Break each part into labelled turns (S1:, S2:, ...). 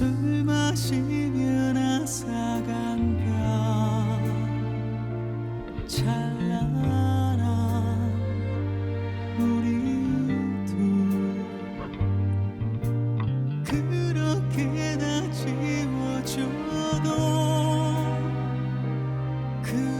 S1: 술 마시면 아사간다 찬란한 우리 둘 그렇게 다 지워줘도 그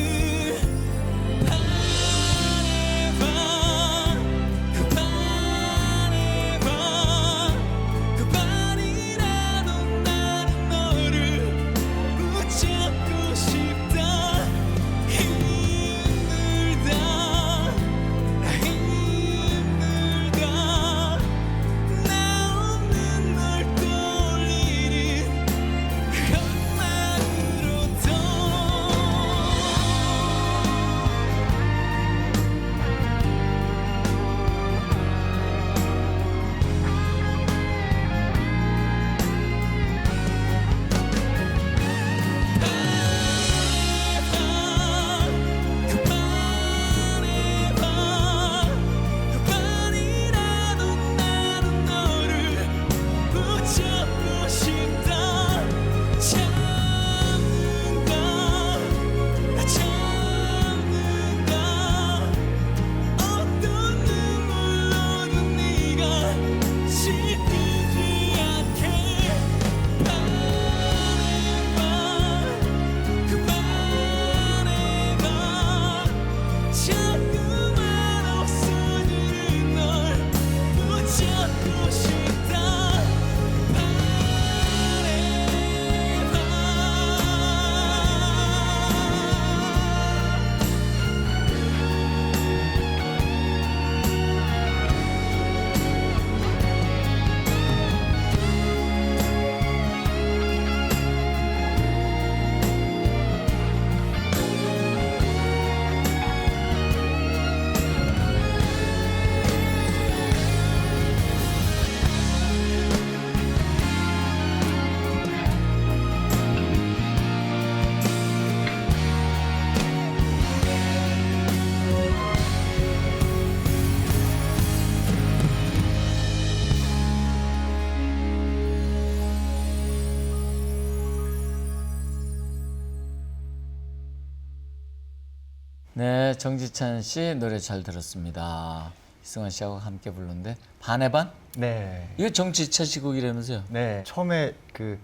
S1: 네,
S2: 정지찬 씨 노래 잘 들었습니다. 이승환 씨하고 함께 부르는데 반의 반?
S3: 네.
S2: 이거 정지찬 씨 곡이라면서요?
S3: 네. 처음에 그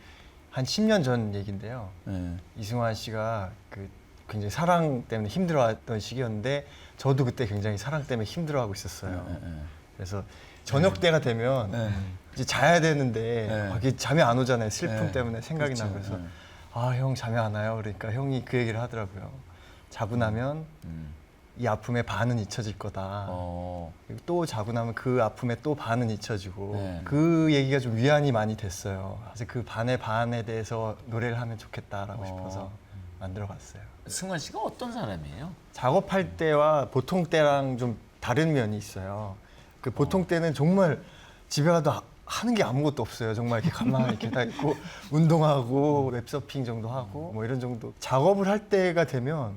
S3: 한 10년 전 얘긴데요.
S2: 네.
S3: 이승환 씨가 그 굉장히 사랑 때문에 힘들어했던 시기였는데 저도 그때 굉장히 사랑 때문에 힘들어하고 있었어요.
S2: 네, 네.
S3: 그래서 저녁 때가 되면
S2: 네.
S3: 이제 자야 되는데
S2: 네.
S3: 막 이게 잠이 안 오잖아요. 슬픔
S2: 네.
S3: 때문에 생각이
S2: 그렇죠.
S3: 나고 그래서
S2: 네.
S3: 아 형 잠이 안 와요. 그러니까 형이 그 얘기를 하더라고요. 자고 나면
S2: 음.
S3: 이 아픔의 반은 잊혀질 거다.
S2: 어.
S3: 그리고 또 자고 나면 그 아픔의 또 반은 잊혀지고
S2: 네.
S3: 그 얘기가 좀 위안이 많이 됐어요. 그래서 그 반의 반에 대해서 노래를 하면 좋겠다라고
S2: 어.
S3: 싶어서 만들어봤어요.
S2: 승환 씨가 어떤 사람이에요?
S3: 작업할 때와 보통 때랑 좀 다른 면이 있어요. 그 보통 때는 정말 집에 가도 하- 하는 게 아무것도 없어요. 정말 이렇게 가만히 이렇게 다 있고 운동하고 웹서핑 정도 하고 뭐 이런 정도. 작업을 할 때가 되면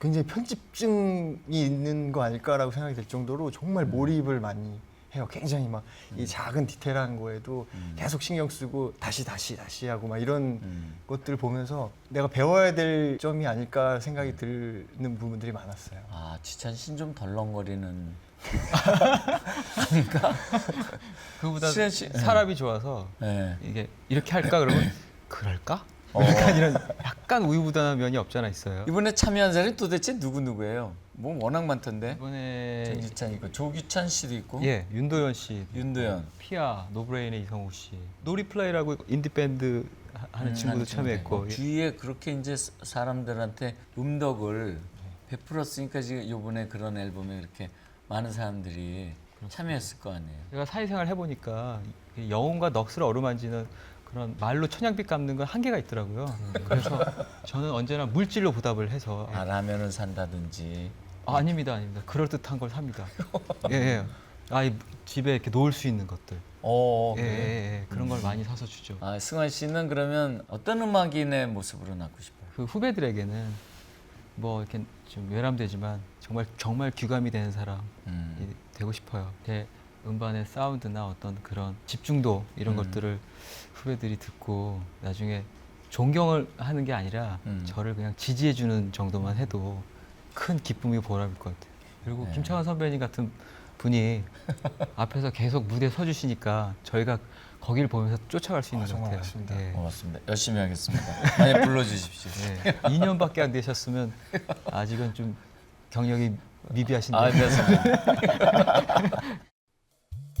S3: 굉장히 편집증이 있는 거 아닐까라고 생각이 들 정도로 정말 몰입을 많이 해요. 굉장히 막 이 작은 디테일한 거에도
S2: 음.
S3: 계속 신경 쓰고 다시 다시 다시 하고 막 이런
S2: 음.
S3: 것들을 보면서 내가 배워야 될 점이 아닐까 생각이 드는 부분들이 많았어요.
S2: 아 지찬 씨는 좀 덜렁거리는
S1: 그보다
S2: 수현 씨.
S1: 사람이 좋아서
S2: 네.
S1: 이게 이렇게 할까 그러면 그럴까?
S2: 어.
S1: 약간 이런 약간 우유부단한 면이 없잖아 있어요.
S2: 이번에 참여한 사람이 도대체 누구 누구예요? 뭐 워낙 많던데.
S1: 이번에
S2: 정지찬 있고 조규찬 씨도 있고
S1: 예 윤도현 씨,
S2: 윤도현.
S1: 피아, 노브레인의 이성우 씨, 노리플라이라고 인디 밴드 하- 하는
S2: 음,
S1: 친구도 참여했고 예.
S2: 주위에 그렇게 이제 사- 사람들한테 음덕을 베풀었으니까 지금 이번에 그런 앨범에 이렇게 많은 사람들이 참여했을 거 아니에요.
S1: 제가 사회생활 해보니까 이 영혼과 넋을 어루만지는 그런 말로 천냥빛 갚는 건 한계가 있더라고요. 그래서 저는 언제나 물질로 보답을 해서
S2: 아 라면을 산다든지.
S1: 아, 아닙니다, 아닙니다. 그럴 듯한 걸 삽니다. 예, 예. 아, 이 집에 이렇게 놓을 수 있는 것들.
S2: 어.
S1: 예, 예,
S2: 그래요?
S1: 예. 그런 걸 많이 사서 주죠.
S2: 아 승환 씨는 그러면 어떤 음악인의 모습으로 낳고 싶어요?
S1: 그 후배들에게는 뭐 이렇게 좀 외람되지만 정말 정말 귀감이 되는 사람이
S2: 음.
S1: 되고 싶어요. 제 음반의 사운드나 어떤 그런 집중도 이런
S2: 음.
S1: 것들을 후배들이 듣고 나중에 존경을 하는 게 아니라
S2: 음.
S1: 저를 그냥 지지해 주는 정도만 해도 큰 기쁨이 보람일 것 같아요. 그리고
S2: 네.
S1: 김창완 선배님 같은 분이 앞에서 계속 무대에 서 주시니까 저희가 거기를 보면서 쫓아갈 수 있는
S3: 아,
S1: 것
S3: 정말
S1: 같아요.
S3: 맞습니다.
S1: 예.
S2: 고맙습니다. 열심히 하겠습니다. 많이 불러주십시오.
S1: 네. 2년밖에 안 되셨으면 아직은 좀 경력이 미비하신데
S2: 아, 됐습니다.